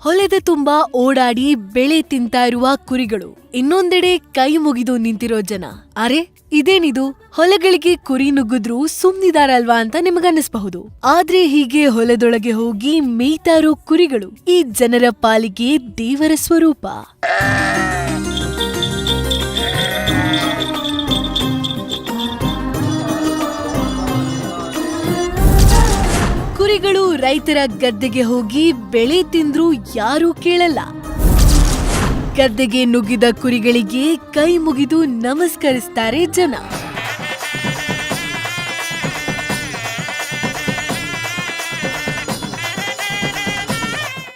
ಹೊಲದ ತುಂಬಾ ಓಡಾಡಿ ಬೆಳೆ ತಿಂತ ಇರುವ ಕುರಿಗಳು. ಇನ್ನೊಂದೆಡೆ ಕೈ ಮುಗಿದು ನಿಂತಿರೋ ಜನ. ಅರೆ, ಇದೇನಿದು? ಹೊಲಗಳಿಗೆ ಕುರಿ ನುಗ್ಗಿದ್ರು ಸುಮ್ನಿದಾರಲ್ವಾ ಅಂತ ನಿಮಗನ್ನಿಸಬಹುದು. ಆದ್ರೆ ಹೀಗೆ ಹೊಲದೊಳಗೆ ಹೋಗಿ ಮೇಯ್ತಾ ಇರೋ ಕುರಿಗಳು ಈ ಜನರ ಪಾಲಿಗೆ ದೇವರ ಸ್ವರೂಪ. ರೈತರ ಗದ್ದೆಗೆ ಹೋಗಿ ಬೆಳೆ ತಿಂದ್ರು ಯಾರೂ ಕೇಳಲ್ಲ. ಗದ್ದೆಗೆ ನುಗ್ಗಿದ ಕುರಿಗಳಿಗೆ ಕೈ ಮುಗಿದು ನಮಸ್ಕರಿಸ್ತಾರೆ ಜನ.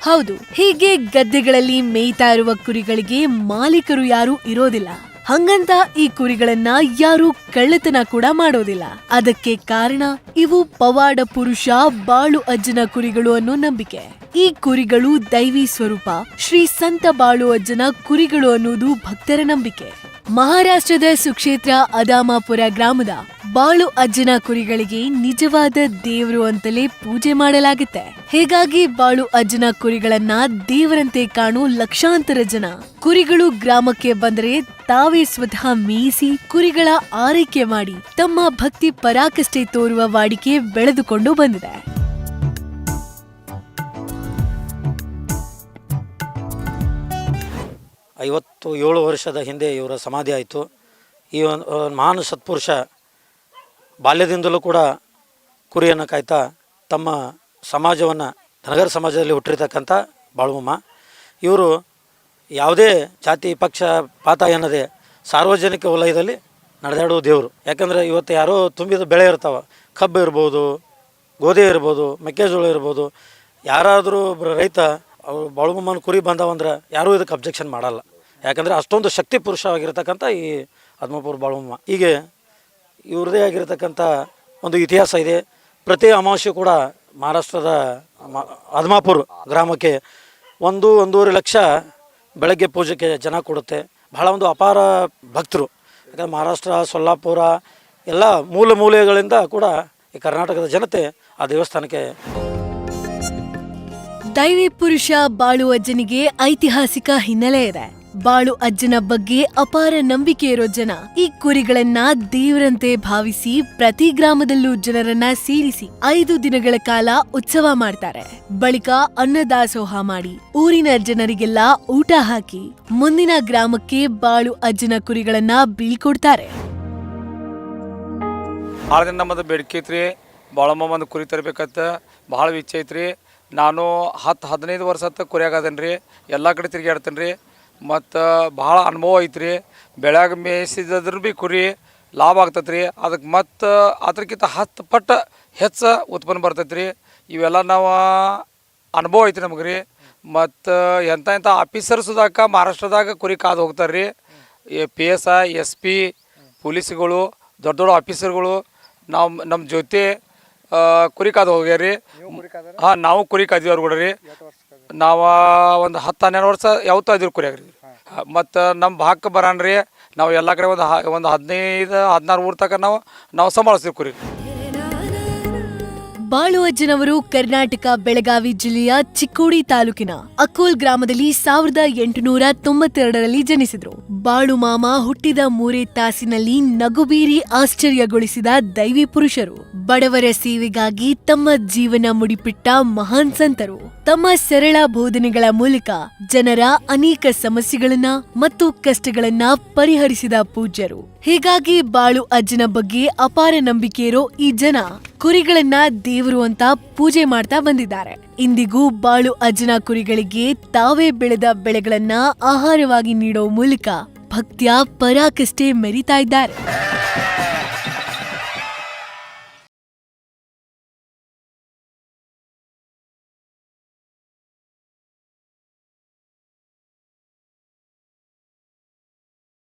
ಹೌದು, ಹೀಗೆ ಗದ್ದೆಗಳಲ್ಲಿ ಮೇಯ್ತಾ ಇರುವ ಕುರಿಗಳಿಗೆ ಮಾಲೀಕರು ಯಾರು ಇರೋದಿಲ್ಲ. ಹಂಗಂತ ಈ ಕುರಿಗಳನ್ನ ಯಾರು ಕಳ್ಳತನ ಕೂಡ ಮಾಡೋದಿಲ್ಲ. ಅದಕ್ಕೆ ಕಾರಣ ಇವು ಪವಾಡ ಪುರುಷ, ಬಾಳು ಅಜ್ಜನ ಕುರಿಗಳು ಅನ್ನೋ ನಂಬಿಕೆ. ಈ ಕುರಿಗಳು ದೈವಿ ಸ್ವರೂಪ, ಶ್ರೀ ಸಂತ ಬಾಳು ಅಜ್ಜನ ಕುರಿಗಳು ಅನ್ನೋದು ಭಕ್ತರ ನಂಬಿಕೆ. ಮಹಾರಾಷ್ಟ್ರದ ಸುಕ್ಷೇತ್ರ ಅದಾಮಾಪುರ ಗ್ರಾಮದ ಬಾಳು ಅಜ್ಜನ ಕುರಿಗಳಿಗೆ ನಿಜವಾದ ದೇವರು ಅಂತಲೇ ಪೂಜೆ ಮಾಡಲಾಗುತ್ತೆ. ಹೀಗಾಗಿ ಬಾಳು ಅಜ್ಜನ ಕುರಿಗಳನ್ನ ದೇವರಂತೆ ಕಾಣು ಲಕ್ಷಾಂತರ ಜನ. ಕುರಿಗಳು ಗ್ರಾಮಕ್ಕೆ ಬಂದರೆ ತಾವೇ ಸ್ವತಃ ಮೇಯಿಸಿ ಕುರಿಗಳ ಆರೈಕೆ ಮಾಡಿ ತಮ್ಮ ಭಕ್ತಿ ಪರಾಕಷ್ಟೆ ತೋರುವ ವಾಡಿಕೆ ಬೆಳೆದುಕೊಂಡು ಬಂದಿದೆ. ಐವತ್ತು ಏಳು ವರ್ಷದ ಹಿಂದೆ ಇವರ ಸಮಾಧಿ ಆಯಿತು. ಈ ಒಂದು ಮಹಾನ್ ಸತ್ಪುರುಷ ಬಾಲ್ಯದಿಂದಲೂ ಕೂಡ ಕುರಿಯನ್ನು ಕಾಯ್ತಾ ತಮ್ಮ ಸಮಾಜವನ್ನು, ಧನಗರ ಸಮಾಜದಲ್ಲಿ ಹುಟ್ಟಿರ್ತಕ್ಕಂಥ ಬಾಳುಮಮ್ಮ. ಇವರು ಯಾವುದೇ ಜಾತಿ, ಪಕ್ಷ, ಪಾತ ಎನ್ನದೆ ಸಾರ್ವಜನಿಕ ವಲಯದಲ್ಲಿ ನಡೆದಾಡುವ ದೇವರು. ಯಾಕಂದರೆ ಇವತ್ತು ಯಾರೋ ತುಂಬಿದ ಬೆಳೆ ಇರ್ತಾವೆ. ಕಬ್ಬು ಇರ್ಬೋದು, ಗೋಧಿ ಇರ್ಬೋದು, ಮೆಕ್ಕೆಜೋಳ ಇರ್ಬೋದು. ಯಾರಾದರೂ ರೈತ, ಅವರು ಬಾಳುಮಮ್ಮನ ಕುರಿ ಬಂದವಂದ್ರೆ ಯಾರೂ ಇದಕ್ಕೆ ಅಬ್ಜೆಕ್ಷನ್ ಮಾಡಲ್ಲ. ಯಾಕಂದರೆ ಅಷ್ಟೊಂದು ಶಕ್ತಿ ಪುರುಷವಾಗಿರ್ತಕ್ಕಂಥ ಈ ಹದ್ಮಪುರ ಬಾಳುಮ್ಮ. ಹೀಗೆ ಇವ್ರದೇ ಆಗಿರತಕ್ಕಂಥ ಒಂದು ಇತಿಹಾಸ ಇದೆ. ಪ್ರತಿ ಅಮಾವಾಸ್ಯೆ ಕೂಡ ಮಹಾರಾಷ್ಟ್ರದ ಹದ್ಮಾಪುರ ಗ್ರಾಮಕ್ಕೆ ಒಂದು, ಒಂದೂವರೆ ಲಕ್ಷ ಬೆಳಗ್ಗೆ ಪೂಜೆಗೆ ಜನ ಕೊಡುತ್ತೆ. ಬಹಳ ಒಂದು ಅಪಾರ ಭಕ್ತರು. ಯಾಕಂದ್ರೆ ಮಹಾರಾಷ್ಟ್ರ, ಸೊಲ್ಲಾಪುರ ಎಲ್ಲ ಮೂಲ ಮೂಲೆಗಳಿಂದ ಕೂಡ ಈ ಕರ್ನಾಟಕದ ಜನತೆ ಆ ದೇವಸ್ಥಾನಕ್ಕೆ ದೈವಿ ಪುರುಷ ಬಾಳುವಜ್ಜನಿಗೆ ಐತಿಹಾಸಿಕ ಹಿನ್ನೆಲೆ ಇದೆ. ಬಾಳು ಅಜ್ಜನ ಬಗ್ಗೆ ಅಪಾರ ನಂಬಿಕೆ ಇರೋ ಜನ. ಈ ಕುರಿಗಳನ್ನ ದೇವರಂತೆ ಭಾವಿಸಿ ಪ್ರತಿ ಗ್ರಾಮದಲ್ಲೂ ಜನರನ್ನ ಸೇರಿಸಿ ಐದು ದಿನಗಳ ಕಾಲ ಉತ್ಸವ ಮಾಡ್ತಾರೆ. ಬಳಿಕ ಅನ್ನದಾಸೋಹ ಮಾಡಿ ಊರಿನ ಜನರಿಗೆಲ್ಲ ಊಟ ಹಾಕಿ ಮುಂದಿನ ಗ್ರಾಮಕ್ಕೆ ಬಾಳು ಅಜ್ಜನ ಕುರಿಗಳನ್ನ ಬೀಳ್ಕೊಡ್ತಾರೆ. ಭಾಳ ದಿನ ನಮ್ಮದು ಬೇಡಿಕೆ ಐತ್ರಿ. ಬಾಳಮ್ಮ ಒಂದು ಕುರಿ ಭಾಳ ಇಚ್ಛೆ ಐತ್ರಿ. ನಾನು ಹತ್ತು ಹದಿನೈದು ವರ್ಷ ಹತ್ತು ಕುರಿಯಾಗದೇನೆ ರೀ ಎಲ್ಲ ಕಡೆ ತಿರುಗಾಡ್ತೇನೆ ರೀ ಮತ್ತು ಭಾಳ ಅನುಭವ ಐತ್ರಿ. ಬೆಳ್ಯಾಗ ಮೇಯಿಸಿದ್ರೂ ಭೀ ಕುರಿ ಲಾಭ ಆಗ್ತೈತೆ ರೀ ಅದಕ್ಕೆ ಮತ್ತು ಅದಕ್ಕಿಂತ ಹತ್ತು ಪಟ್ಟು ಹೆಚ್ಚು ಉತ್ಪನ್ನ ಬರ್ತೈತೆ ರೀ ಇವೆಲ್ಲ ನಾವು ಅನುಭವ ಐತ್ರಿ ನಮಗೆ ರೀ ಮತ್ತು ಎಂಥ ಎಂಥ ಆಫೀಸರ್ ಮಹಾರಾಷ್ಟ್ರದಾಗ ಕುರಿ ಕಾದು ಹೋಗ್ತಾರೆ ರೀ P S I S P ಪೊಲೀಸ್ಗಳು ದೊಡ್ಡ ದೊಡ್ಡ ಆಫೀಸರ್ಗಳು ನಾವು ನಮ್ಮ ಜೊತೆ ಕುರಿ ಕಾದು ಹೋಗ್ಯಾರಿ ಹಾಂ ನಾವು ಕುರಿ ಕಾದಿವ್ರು ಕೂಡ ರೀ ನಾವು ಒಂದು ಹತ್ತು ಹನ್ನೆರಡು ವರ್ಷ ಯಾವತ್ತೂ ಇದ್ರು ಕುರಿಯಾಗ್ರಿ. ರೀ ಮತ್ತು ನಮ್ಮ ಭಾಗಕ್ಕೆ ಬರೋಣ ನಾವು ಎಲ್ಲ ಕಡೆ ಒಂದು ಒಂದು ಹದಿನೈದು, ಹದಿನಾರು ಊರ್ ತನಕ ನಾವು ನಾವು ಸಂಭಾಳಿಸ್ತೀವಿ ಕುರಿ. ಬಾಳು ಅಜ್ಜನವರು ಕರ್ನಾಟಕ ಬೆಳಗಾವಿ ಜಿಲ್ಲೆಯ ಚಿಕ್ಕೋಡಿ ತಾಲೂಕಿನ ಅಕೋಲ್ ಗ್ರಾಮದಲ್ಲಿ ಸಾವಿರದ ಎಂಟುನೂರ ತೊಂಬತ್ತೆರಡರಲ್ಲಿ ಜನಿಸಿದ್ರು. ಬಾಳು ಮಾಮ ಹುಟ್ಟಿದ ಮೂರೇ ತಾಸಿನಲ್ಲಿ ನಗುಬೀರಿ ಆಶ್ಚರ್ಯಗೊಳಿಸಿದ ದೈವಿ ಪುರುಷರು. ಬಡವರ ಸೇವೆಗಾಗಿ ತಮ್ಮ ಜೀವನ ಮುಡಿಪಿಟ್ಟ ಮಹಾನ್ ಸಂತರು. ತಮ್ಮ ಸರಳ ಬೋಧನೆಗಳ ಮೂಲಕ ಜನರ ಅನೇಕ ಸಮಸ್ಯೆಗಳನ್ನ ಮತ್ತು ಕಷ್ಟಗಳನ್ನ ಪರಿಹರಿಸಿದ ಪೂಜ್ಯರು. ಹೀಗಾಗಿ ಬಾಳು ಅಜ್ಜನ ಬಗ್ಗೆ ಅಪಾರ ನಂಬಿಕೆ ಇರೋ ಈ ಜನ ಕುರಿಗಳನ್ನ ದೇವರು ಅಂತ ಪೂಜೆ ಮಾಡ್ತಾ ಬಂದಿದ್ದಾರೆ. ಇಂದಿಗೂ ಬಾಳು ಅಜ್ಜನ ಕುರಿಗಳಿಗೆ ತಾವೇ ಬೆಳೆದ ಬೆಳೆಗಳನ್ನ ಆಹಾರವಾಗಿ ನೀಡೋ ಮೂಲಕ ಭಕ್ತಿಯ ಪರಾಕಷ್ಟೇ ಮೆರಿತಾ ಇದ್ದಾರೆ